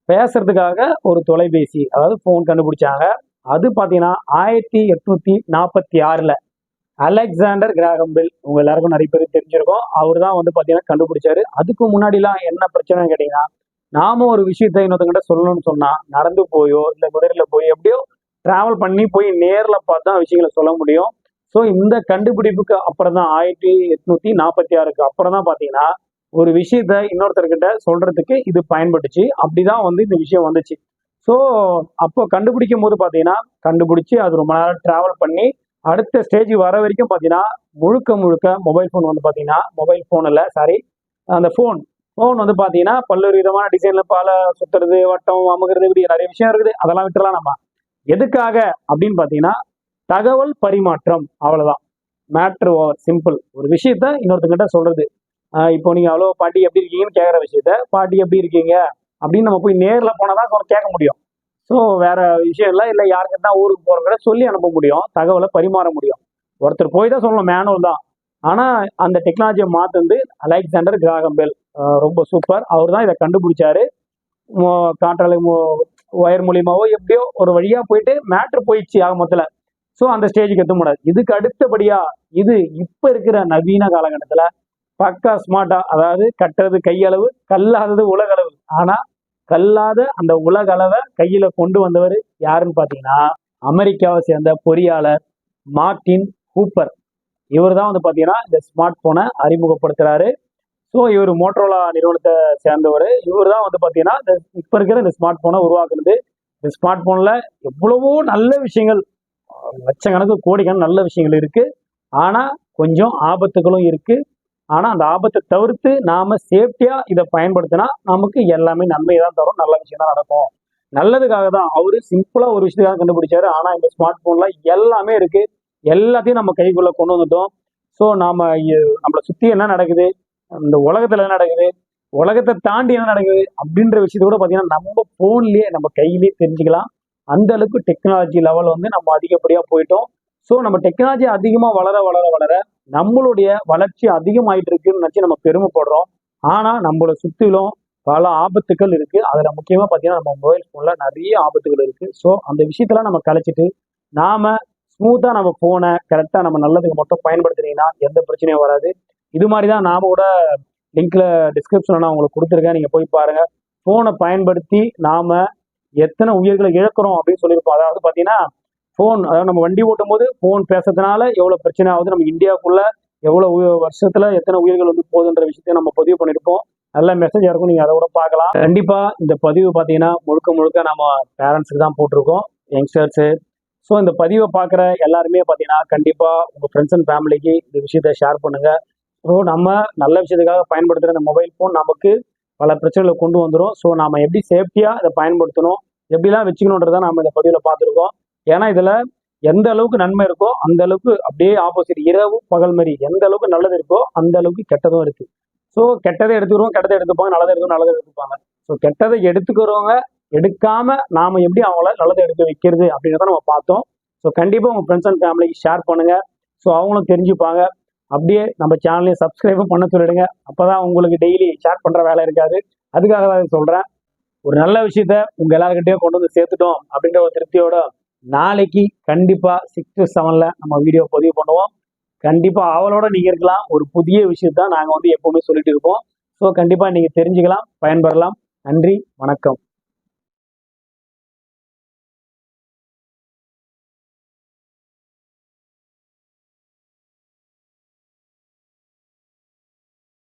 A: பேசுறதுக்காக ஒரு தொலைபேசி அதாவது ஃபோன் கண்டுபிடிச்சாங்க. அது பார்த்தீங்கன்னா ஆயிரத்தி எட்நூத்தி நாற்பத்தி ஆறுல அலெக்சாண்டர் கிராகம்பில் உங்க எல்லாருக்கும் நிறைய பேர் தெரிஞ்சிருக்கோம். அவர் தான் வந்து பார்த்தீங்கன்னா கண்டுபிடிச்சாரு. அதுக்கு முன்னாடிலாம் என்ன பிரச்சனைன்னு கேட்டீங்கன்னா நாம ஒரு விஷயத்த இன்னொருத்தங்கிட்ட சொல்லணும்னு சொன்னா நடந்து போயோ இல்லை குதிரையில போய் எப்படியோ டிராவல் பண்ணி போய் நேர்ல பார்த்து தான் விஷயங்களை சொல்ல முடியும். ஸோ இந்த கண்டுபிடிப்புக்கு அப்புறம் தான் ஆயிரத்தி எட்நூத்தி நாற்பத்தி ஆறுக்கு அப்புறம் தான் பார்த்தீங்கன்னா ஒரு விஷயத்த இன்னொருத்தர்கிட்ட சொல்றதுக்கு இது பயன்பட்டுச்சு. அப்படிதான் வந்து இந்த விஷயம் வந்துச்சு. ஸோ அப்போ கண்டுபிடிக்கும் போது பார்த்தீங்கன்னா கண்டுபிடிச்சு அது ரொம்ப நேரம் டிராவல் பண்ணி அடுத்த ஸ்டேஜ் வர வரைக்கும் பார்த்தீங்கன்னா முழுக்க முழுக்க மொபைல் ஃபோன் வந்து பார்த்தீங்கன்னா மொபைல் ஃபோன் இல்லை சாரி அந்த ஃபோன் ஃபோன் வந்து பார்த்தீங்கன்னா பல்வேறு விதமான டிசைனில் பல சுற்றுறது வட்டம் அமுகிறது இப்படி நிறைய விஷயம் இருக்குது. அதெல்லாம் விட்டுலாம் நம்ம. எதுக்காக அப்படின்னு பார்த்தீங்கன்னா தகவல் பரிமாற்றம். அவ்வளோதான் மேட்ரு ஓவர் சிம்பிள் ஒரு விஷயத்த இன்னொருத்தங்கிட்ட சொல்றது. இப்போ நீங்கள் அவ்வளோ பாட்டி எப்படி இருக்கீங்கன்னு கேட்குற விஷயத்த பாட்டி எப்படி இருக்கீங்க? அப்படின்னு நம்ம போய் நேரில் போனால் தான் கேட்க முடியும். ஸோ வேற விஷயம் இல்லை. இல்லை யாருக்கு தான் ஊருக்கு போகிறவங்க சொல்லி அனுப்ப முடியும். தகவலை பரிமாற முடியும். ஒருத்தர் போய் தான் சொல்லணும். மேனுவல் தான். ஆனால் அந்த டெக்னாலஜியை மாற்றுந்து அலெக்சாண்டர் கிராகம்பெல் ரொம்ப சூப்பர் அவர் தான் இதை கண்டுபிடிச்சாரு. காற்றாலை ஒயர் மூலியமாவோ எப்படியோ ஒரு வழியா போயிட்டு மேட்ரு போயிடுச்சு ஆக மொத்தத்தில். ஸோ அந்த ஸ்டேஜுக்கு எத்த முடியாது. இதுக்கு அடுத்தபடியா இது இப்போ இருக்கிற நவீன காலகட்டத்தில் பக்கா ஸ்மார்ட்டா அதாவது கட்டுறது கையளவு கல்லாதது உலகளவு. ஆனால் கல்லாத அந்த உலக அளவை கையில கொண்டு வந்தவர் யாருன்னு பார்த்தீங்கன்னா அமெரிக்காவை சேர்ந்த பொறியாளர் மார்டின் ஹூப்பர் இவர் தான் வந்து பார்த்தீங்கன்னா இந்த ஸ்மார்ட் போனை அறிமுகப்படுத்துறாரு. ஸோ இவர் மோட்ரோலா நிறுவனத்தை சேர்ந்தவர். இவர் தான் வந்து பார்த்தீங்கன்னா இந்த இப்போ இருக்கிற இந்த ஸ்மார்ட் போனை உருவாக்குனது. இந்த ஸ்மார்ட் போனில் எவ்வளவோ நல்ல விஷயங்கள் லட்சக்கணக்கு கோடிக்கணக்கு நல்ல விஷயங்கள் இருக்கு. ஆனால் கொஞ்சம் ஆபத்துகளும் இருக்கு. ஆனால் அந்த ஆபத்தை தவிர்த்து நாம சேஃப்டியா இதை பயன்படுத்தினா நமக்கு எல்லாமே நன்மை தான் தரும் நல்ல விஷயம் தான் நடக்கும். நல்லதுக்காக தான். அவரு சிம்பிளா ஒரு விஷயத்துக்காக கண்டுபிடிச்சாரு. ஆனா இந்த ஸ்மார்ட் போன்ல எல்லாமே இருக்கு. எல்லாத்தையும் நம்ம கைக்குள்ள கொண்டு வந்துட்டோம். ஸோ நாம நம்மளை சுத்தி என்ன நடக்குது? இந்த உலகத்துல என்ன நடக்குது? உலகத்தை தாண்டி என்ன நடக்குது? அப்படின்ற விஷயத்த கூட பாத்தீங்கன்னா நம்ம போன்லயே நம்ம கையிலேயே தெரிஞ்சுக்கலாம். அந்த அளவுக்கு டெக்னாலஜி லெவல் வந்து நம்ம அதிகப்படியா போயிட்டோம். ஸோ நம்ம டெக்னாலஜி அதிகமாக வளர வளர வளர நம்மளுடைய வளர்ச்சி அதிகமாயிட்டு இருக்குன்னு நினச்சி நம்ம பெருமைப்படுறோம். ஆனால் நம்மளை சுற்றிலும் பல ஆபத்துக்கள் இருக்கு. அதுல முக்கியமா பாத்தீங்கன்னா நம்ம மொபைல் போன்ல நிறைய ஆபத்துகள் இருக்கு. ஸோ அந்த விஷயத்தெல்லாம் நம்ம கலைச்சிட்டு நாம ஸ்மூத்தா நம்ம போனை கரெக்டா நம்ம நல்லதுக்கு மட்டும் பயன்படுத்துனீங்கன்னா எந்த பிரச்சனையும் வராது. இது மாதிரி தான் நாம கூட லிங்க்ல டிஸ்கிரிப்ஷன்ல நான் உங்களுக்கு கொடுத்துருக்கேன். நீங்க போய் பாருங்க. போனை பயன்படுத்தி நாம எத்தனை உயிர்களை இழக்கிறோம் அப்படின்னு சொல்லியிருப்போம். அதாவது பாத்தீங்கன்னா ஃபோன் அதாவது நம்ம வண்டி ஓட்டும் போது ஃபோன் பேசுறதுனால எவ்வளோ பிரச்சனை ஆகுது நம்ம இந்தியாவுக்குள்ள எவ்வளவு வருஷத்துல எத்தனை உயிர்கள் வந்து போகுதுன்ற விஷயத்தை நம்ம பதிவு பண்ணிருப்போம் நல்ல மெசேஜா இருக்கும் நீங்க அதை கூட பார்க்கலாம். கண்டிப்பா இந்த பதிவு பாத்தீங்கன்னா முழுக்க முழுக்க நம்ம பேரண்ட்ஸுக்கு தான் போட்டிருக்கோம் யங்ஸ்டர்ஸ் ஸோ இந்த பதிவை பார்க்குற எல்லாருமே பார்த்தீங்கன்னா கண்டிப்பா உங்க ஃப்ரெண்ட்ஸ் அண்ட் ஃபேமிலிக்கு இந்த விஷயத்த ஷேர் பண்ணுங்க. ஸோ நம்ம நல்ல விஷயத்துக்காக பயன்படுத்துகிற இந்த மொபைல் ஃபோன் நமக்கு பல பிரச்சனைகளை கொண்டு வந்துடும் ஸோ நாம எப்படி சேஃப்டியா இதை பயன்படுத்தணும் எப்படிலாம் வச்சுக்கணுன்றதை நம்ம இந்த பதிவில் பார்த்துருக்கோம். ஏன்னா இதுல எந்த அளவுக்கு நன்மை இருக்கோ அந்த அளவுக்கு அப்படியே ஆப்போசிட் இரவு பகல் மாதிரி எந்த அளவுக்கு நல்லது இருக்கோ அந்த அளவுக்கு கெட்டதும் இருக்கு. ஸோ கெட்டதை எடுத்துக்கிறோம் கெட்டதை எடுத்துப்பாங்க நல்லதை எடுத்துக்கும் நல்லதை எடுத்துப்பாங்க. ஸோ கெட்டதை எடுத்துக்கிறவங்க எடுக்காம நாம எப்படி அவங்கள நல்லதை எடுத்து வைக்கிறது அப்படின்றத நம்ம பார்த்தோம். ஸோ கண்டிப்பா உங்க ஃப்ரெண்ட்ஸ் அண்ட் ஃபேமிலிக்கு ஷேர் பண்ணுங்க. ஸோ அவங்களும் தெரிஞ்சுப்பாங்க. அப்படியே நம்ம சேனலையும் சப்ஸ்கிரைபும் பண்ண சொல்லிடுங்க. அப்பதான் உங்களுக்கு டெய்லி ஷேர் பண்ற வேலை இருக்காது. அதுக்காக தான் சொல்கிறேன் சொல்றேன். ஒரு நல்ல விஷயத்த உங்க எல்லாருக்கிட்டையும் கொண்டு வந்து சேர்த்துட்டோம் அப்படின்ற ஒரு திருப்தியோட நாளைக்கு கண்டிப்பா சிக்ஸ் டு செவன்ல நம்ம வீடியோ பதிவு பண்ணுவோம். கண்டிப்பா அவளோட நீங்க இருக்கலாம். ஒரு புதிய விஷயத்த நாங்க வந்து எப்பவுமே சொல்லிட்டு இருப்போம் ஸோ கண்டிப்பா நீங்க தெரிஞ்சுக்கலாம் பயன்பெறலாம். நன்றி வணக்கம்.